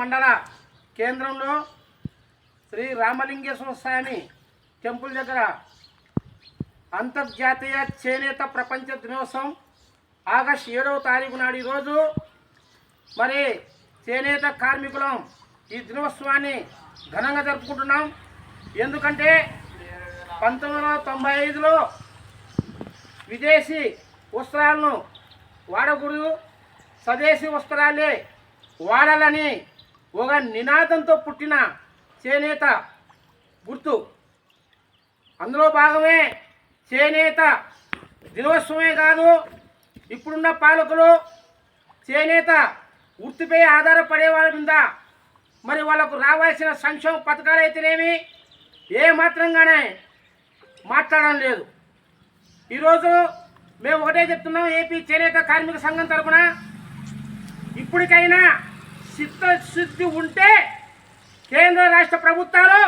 మండల కేంద్రంలో శ్రీ రామలింగేశ్వర స్వామి టెంపుల్ దగ్గర అంతర్జాతీయ చేనేత ప్రపంచ దినోత్సవం ఆగస్టు ఏడవ తారీఖు నాడు ఈరోజు. మరి చేనేత కార్మికులం ఈ దినోత్సవాన్ని ఘనంగా జరుపుకుంటున్నాం. ఎందుకంటే పంతొమ్మిది వందల తొంభై ఐదులో విదేశీ వస్త్రాలను వాడకూడదు. స్వదేశీ వస్త్రాలే వాడాలని ఒక నినాదంతో పుట్టిన చేనేత గుర్తు. అందులో భాగమే చేనేత దినోత్సవమే కాదు ఇప్పుడున్న పాలకులు చేనేత వృత్తిపై ఆధారపడే వాళ్ళ మీద మరి వాళ్ళకు రావాల్సిన సంక్షేమ పథకాలు అయితేనేమి? ఏ మాత్రంగానే మాట్లాడడం లేదు. ఈరోజు మేము ఒకటే చెప్తున్నాం ఏపీ చేనేత కార్మిక సంఘం తరఫున ఇప్పటికైనా చిత్తశుద్ధి ఉంటే కేంద్ర రాష్ట్ర ప్రభుత్వాలు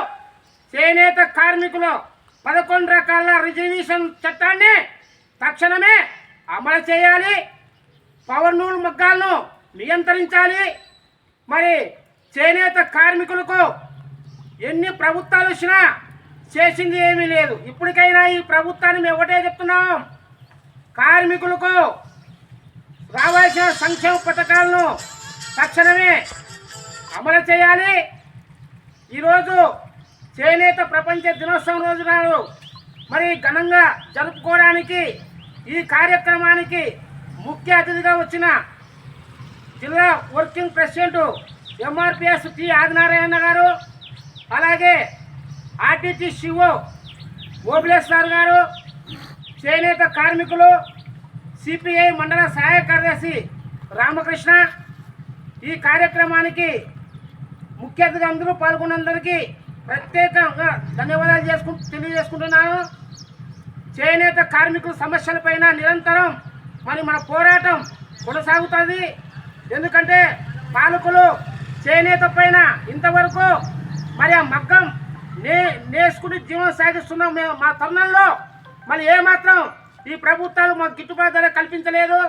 చేనేత కార్మికులు పదకొండు రకాల రిజర్వేషన్ చట్టాన్ని తక్షణమే అమలు చేయాలి. పవర్ నూలు మగ్గాలను నియంత్రించాలి. మరి చేనేత కార్మికులకు ఎన్ని ప్రభుత్వాలు వచ్చినా చేసింది ఏమీ లేదు. ఇప్పటికైనా ఈ ప్రభుత్వాన్ని మేము ఒకటే చెప్తున్నాం. కార్మికులకు రావాల్సిన సంక్షేమ పథకాలను తక్షణమే అమలు చేయాలి. ఈరోజు చేనేత ప్రపంచ దినోత్సవం రోజు నాడు మరి ఘనంగా జరుపుకోవడానికి ఈ కార్యక్రమానికి ముఖ్య అతిథిగా వచ్చిన జిల్లా working president MRPS T Adinarayana garu అలాగే ఆర్టీటీ శివో ఓబులేశ్వర్ గారు చేనేత కార్మికులు సిపిఐ మండల సహాయ కార్యదర్శి రామకృష్ణ ఈ కార్యక్రమానికి ముఖ్య అతిథి అందరూ పాల్గొన్నందరికీ ప్రత్యేకంగా ధన్యవాదాలు చేసుకు తెలియజేసుకుంటున్నాను. చేనేత కార్మికుల సమస్యలపైన నిరంతరం మరి మన పోరాటం కొనసాగుతుంది. ఎందుకంటే పాలకులు చేనేత పైన ఇంతవరకు మరి ఆ మగ్గం నే నేసుకుని జీవనం సాగిస్తున్నాం మేము మా తరుణంలో మరి ఏమాత్రం ఈ ప్రభుత్వాలు మాకు గిట్టుబాటు ధర కల్పించలేదు.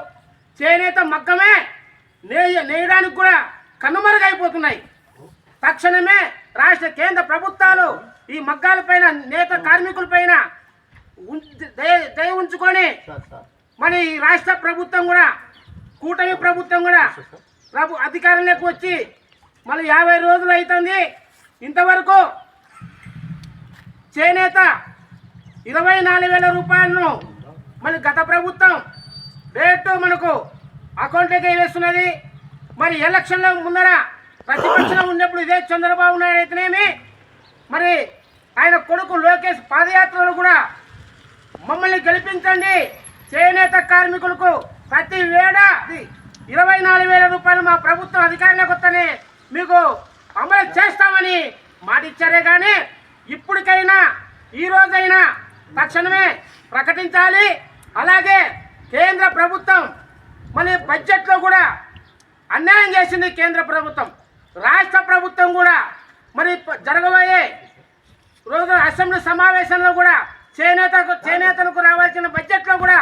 చేనేత మగ్గమే నే నేయడానికి కూడా కనుమరుగైపోతున్నాయి. తక్షణమే రాష్ట్ర కేంద్ర ప్రభుత్వాలు ఈ మగ్గాలపైన నేత కార్మికులపైన దయ ఉంచుకొని మరి ఈ రాష్ట్ర ప్రభుత్వం కూడా కూటమి ప్రభుత్వం కూడా ప్రభు అధికారంలోకి వచ్చి మళ్ళీ యాభై రోజులు అవుతుంది ఇంతవరకు చేనేత ఇరవై నాలుగు వేల రూపాయలను మరి గత ప్రభుత్వం రేటు మనకు అకౌంట్లోకి వేస్తున్నది. మరి ఎలక్షన్ల ముందర ప్రతిపక్షంలో ఉన్నప్పుడు ఇదే చంద్రబాబు నాయుడు అయితేనేమి? మరి ఆయన కొడుకు లోకేష్ పాదయాత్రలో కూడా మమ్మల్ని గెలిపించండి. చేనేత కార్మికులకు ప్రతి వేడాది ఇరవై నాలుగు వేల రూపాయలు మా ప్రభుత్వం అధికారంలోకి వస్తేనే మీకు అమలు చేస్తామని మాటిచ్చారే కానీ ఇప్పటికైనా ఈరోజైనా తక్షణమే ప్రకటించాలి. అలాగే కేంద్ర ప్రభుత్వం మళ్ళీ బడ్జెట్లో కూడా అన్యాయం చేసింది కేంద్ర ప్రభుత్వం. రాష్ట్ర ప్రభుత్వం కూడా మరి జరగబోయే రోజు అసెంబ్లీ సమావేశంలో కూడా చేనేతకు చేనేతలకు రావాల్సిన బడ్జెట్లో కూడా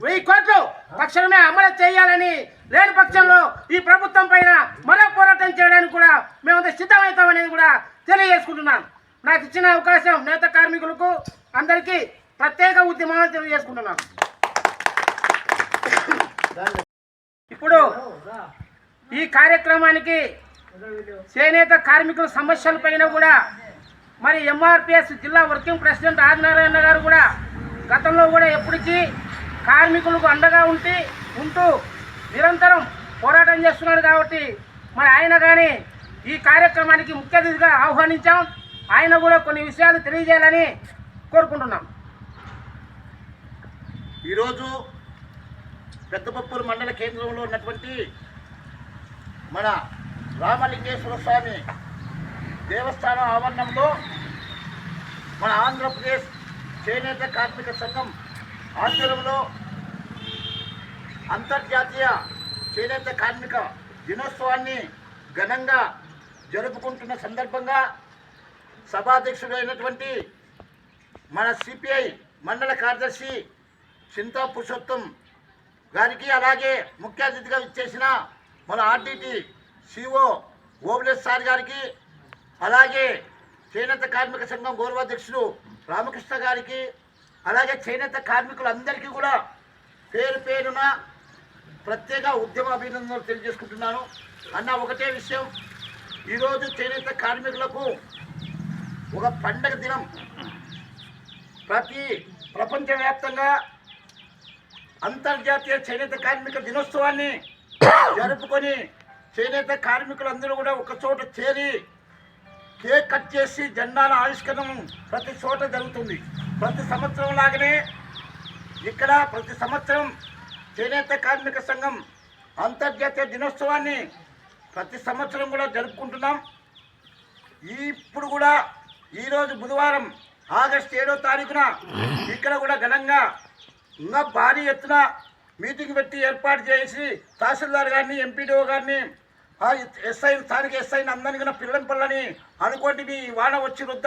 వెయ్యి కోట్లు తక్షణమే అమలు చేయాలని లేని పక్షంలో ఈ ప్రభుత్వం పైన మరో పోరాటం చేయడానికి కూడా మేమంతా సిద్ధమవుతామనేది కూడా తెలియజేసుకుంటున్నాను. నాకు ఇచ్చిన అవకాశం నేత కార్మికులకు అందరికీ ప్రత్యేక ఉద్యమాలు తెలియజేసుకుంటున్నాను. ఇప్పుడు ఈ కార్యక్రమానికి చేనేత కార్మికుల సమస్యలపైన కూడా మరి ఎంఆర్పిఎస్ జిల్లా వర్కింగ్ ప్రెసిడెంట్ ఆదినారాయణ గారు కూడా గతంలో కూడా ఎప్పటికీ కార్మికులకు అండగా ఉండి ఉంటూ నిరంతరం పోరాటం చేస్తున్నాడు కాబట్టి మరి ఆయన కానీ ఈ కార్యక్రమానికి ముఖ్య అతిథిగా ఆహ్వానించాం. ఆయన కూడా కొన్ని విషయాలు తెలియజేయాలని కోరుకుంటున్నాం. ఈరోజు పెద్దపప్పూరు మండల కేంద్రంలో ఉన్నటువంటి మన రామలింగేశ్వర స్వామి దేవస్థానం ఆవరణంలో మన ఆంధ్రప్రదేశ్ చేనేత కార్మిక సంఘం ఆధ్వర్యంలో అంతర్జాతీయ చేనేత కార్మిక దినోత్సవాన్ని ఘనంగా జరుపుకుంటున్న సందర్భంగా సభాధ్యక్షుడైనటువంటి మన సిపిఐ మండల కార్యదర్శి చింతా పురుషోత్తం గారికి అలాగే ముఖ్య అతిథిగా ఇచ్చేసిన మన ఆర్టీటీ సిఓ ఓబులేష్ సార్ గారికి అలాగే చేనేత కార్మిక సంఘం గౌరవాధ్యక్షుడు రామకృష్ణ గారికి అలాగే చేనేత కార్మికులందరికీ కూడా పేరు పేరున ప్రత్యేక ఉద్యమ అభినందనలు తెలియజేసుకుంటున్నాను. అన్న ఒకటే విషయం ఈరోజు చేనేత కార్మికులకు ఒక పండగ దినం. ప్రతి ప్రపంచవ్యాప్తంగా అంతర్జాతీయ చేనేత కార్మిక దినోత్సవాన్ని జరుపుకొని చేనేత కార్మికులందరూ కూడా ఒక చోట చేరి కేక్ కట్ చేసి జెండాల ఆవిష్కరణ ప్రతి చోట జరుగుతుంది. ప్రతి సంవత్సరం లాగానే ఇక్కడ ప్రతి సంవత్సరం చేనేత కార్మిక సంఘం అంతర్జాతీయ దినోత్సవాన్ని ప్రతి సంవత్సరం కూడా జరుపుకుంటున్నాం. ఇప్పుడు కూడా ఈరోజు బుధవారం ఆగస్టు ఏడో తారీఖున ఇక్కడ కూడా ఘనంగా ఇంకా భారీ ఎత్తున మీటింగ్ పెట్టి ఏర్పాటు చేసి తహసీల్దార్ గారిని ఎంపీడీఓ గారిని ఆ ఎస్ఐ స్థానిక ఎస్ఐని అందరినీ కూడా పిల్లని పిల్లని అనుకోండి మీ వాన వచ్చి వద్ద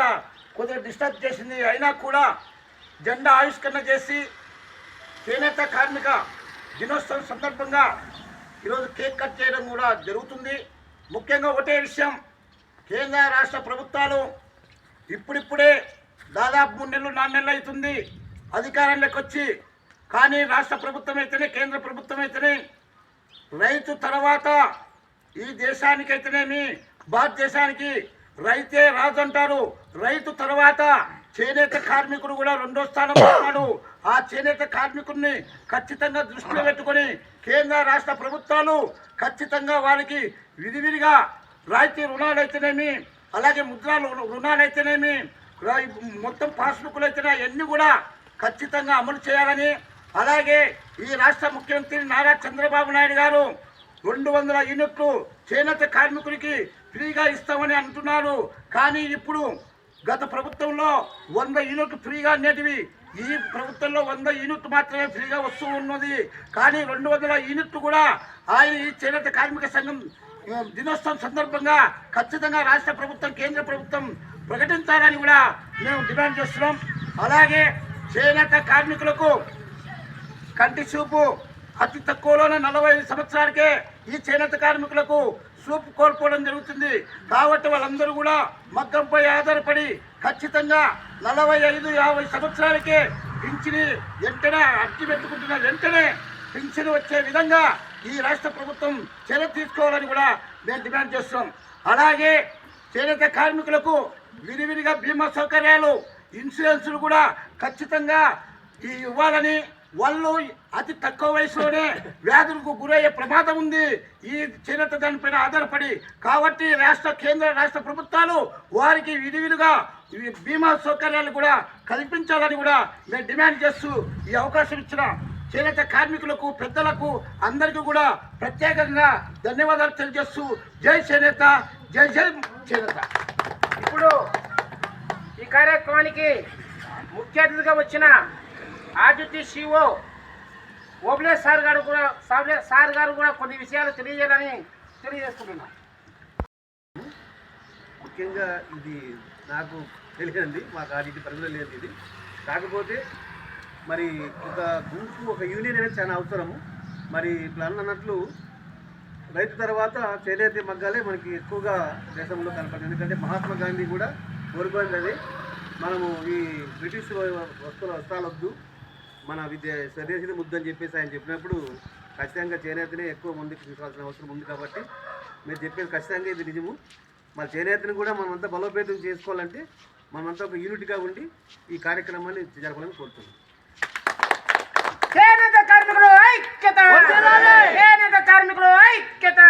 కొద్దిగా డిస్టర్బ్ చేసింది. అయినా కూడా జెండా ఆవిష్కరణ చేసి చేనేత కార్మిక దినోత్సవం సందర్భంగా ఈరోజు కేక్ కట్ చేయడం కూడా జరుగుతుంది. ముఖ్యంగా ఒకటే విషయం కేంద్ర రాష్ట్ర ప్రభుత్వాలు ఇప్పుడిప్పుడే దాదాపు మూడు నెలలు నాలుగు నెలలు అవుతుంది. అధికారంలోకి వచ్చి కానీ రాష్ట్ర ప్రభుత్వం అయితేనే కేంద్ర ప్రభుత్వం అయితేనే రైతు తర్వాత ఈ దేశానికైతేనేమి భారతదేశానికి రైతే రాజు అంటారు రైతు తర్వాత చేనేత కార్మికుడు కూడా రెండో స్థానంలో ఉన్నాడు ఆ చేనేత కార్మికుడిని ఖచ్చితంగా దృష్టిలో పెట్టుకొని కేంద్ర రాష్ట్ర ప్రభుత్వాలు ఖచ్చితంగా వారికి విధివిధిగా రాయితీ రుణాలు అయితేనేమి అలాగే ముద్రాలు రుణాలు అయితేనేమి మొత్తం పాస్బుక్లు అయితేనే అవన్నీ కూడా ఖచ్చితంగా అమలు చేయాలని అలాగే ఈ రాష్ట్ర ముఖ్యమంత్రి నారా చంద్రబాబు నాయుడు గారు రెండు వందల యూనిట్లు చేనేత కార్మికులకి ఫ్రీగా ఇస్తామని అంటున్నారు. కానీ ఇప్పుడు గత ప్రభుత్వంలో వంద యూనిట్లు ఫ్రీగా అనేటివి ఈ ప్రభుత్వంలో వంద యూనిట్లు మాత్రమే ఫ్రీగా వస్తూ ఉన్నది. కానీ రెండు వందల యూనిట్లు కూడా ఆయన ఈ చేనేత కార్మిక సంఘం దినోత్సవం సందర్భంగా ఖచ్చితంగా రాష్ట్ర ప్రభుత్వం కేంద్ర ప్రభుత్వం ప్రకటించాలని కూడా మేము డిమాండ్ చేస్తున్నాం. అలాగే చేనేత కార్మికులకు కంటి చూపు అతి తక్కువలోనే నలభై ఐదు సంవత్సరాలకే ఈ చేనేత కార్మికులకు చూపు కోల్పోవడం జరుగుతుంది. కాబట్టి వాళ్ళందరూ కూడా మగ్గంపై ఆధారపడి ఖచ్చితంగా నలభై ఐదు యాభై సంవత్సరాలకే పింఛని వెంటనే అర్జీ పెట్టుకుంటున్న వెంటనే పింఛను వచ్చే విధంగా ఈ రాష్ట్ర ప్రభుత్వం చర్య తీసుకోవాలని కూడా మేము డిమాండ్ చేస్తున్నాం. అలాగే చేనేత కార్మికులకు విరివిరిగా బీమా సౌకర్యాలు ఇన్సూరెన్సులు కూడా ఖచ్చితంగా ఈ ఇవ్వాలని వాళ్ళు అతి తక్కువ వయసులోనే వ్యాధులకు గురయ్యే ప్రమాదం ఉంది. ఈ చేనేత దానిపైన ఆధారపడి కాబట్టి రాష్ట్ర కేంద్ర రాష్ట్ర ప్రభుత్వాలు వారికి విధివిధిగా బీమా సౌకర్యాలు కూడా కల్పించాలని కూడా మేము డిమాండ్ చేస్తూ ఈ అవకాశం ఇచ్చిన చేనేత కార్మికులకు పెద్దలకు అందరికీ కూడా ప్రత్యేకంగా ధన్యవాదాలు తెలియజేస్తూ జై చేనేత జై జై చేనేత. ఇప్పుడు ఈ కార్యక్రమానికి ముఖ్య అతిథిగా వచ్చిన ఆదిత్య సిఓ ఓబ్లే సార్ గారు కూడా సాబ్లే సార్ గారు కూడా కొన్ని విషయాలు తెలియజేయాలని తెలియజేస్తున్నాను ముఖ్యంగా ఇది నాకు తెలియదండి మాకు ఆడిటి పరిధిలో లేదు ఇది. కాకపోతే మరి ఒక గుంపు ఒక యూనియన్ అనేది చాలా అవసరము. మరి ఇప్పుడు అన్నట్లు రైతు తర్వాత చేనేత మగ్గాలే మనకి ఎక్కువగా దేశంలో కనపడుతుంది ఎందుకంటే మహాత్మా గాంధీ కూడా కోరుకోయింది అది. మనము ఈ బ్రిటిష్ అవసరాల వద్దు మన విద్య స్వదేశీ ముద్దని చెప్పేసి ఆయన చెప్పినప్పుడు ఖచ్చితంగా చేనేతనే ఎక్కువ ముందుకు తీసుకోవాల్సిన అవసరం ఉంది కాబట్టి మీరు చెప్పేది ఖచ్చితంగా ఇది నిజము. మన చేనేతను కూడా మనమంతా బలోపేతం చేసుకోవాలంటే మనమంతా ఒక యూనిట్గా ఉండి ఈ కార్యక్రమాన్ని జరపాలని కోరుతున్నాం. కార్మికులు ఐక్యత! కార్మికులు ఐక్యత!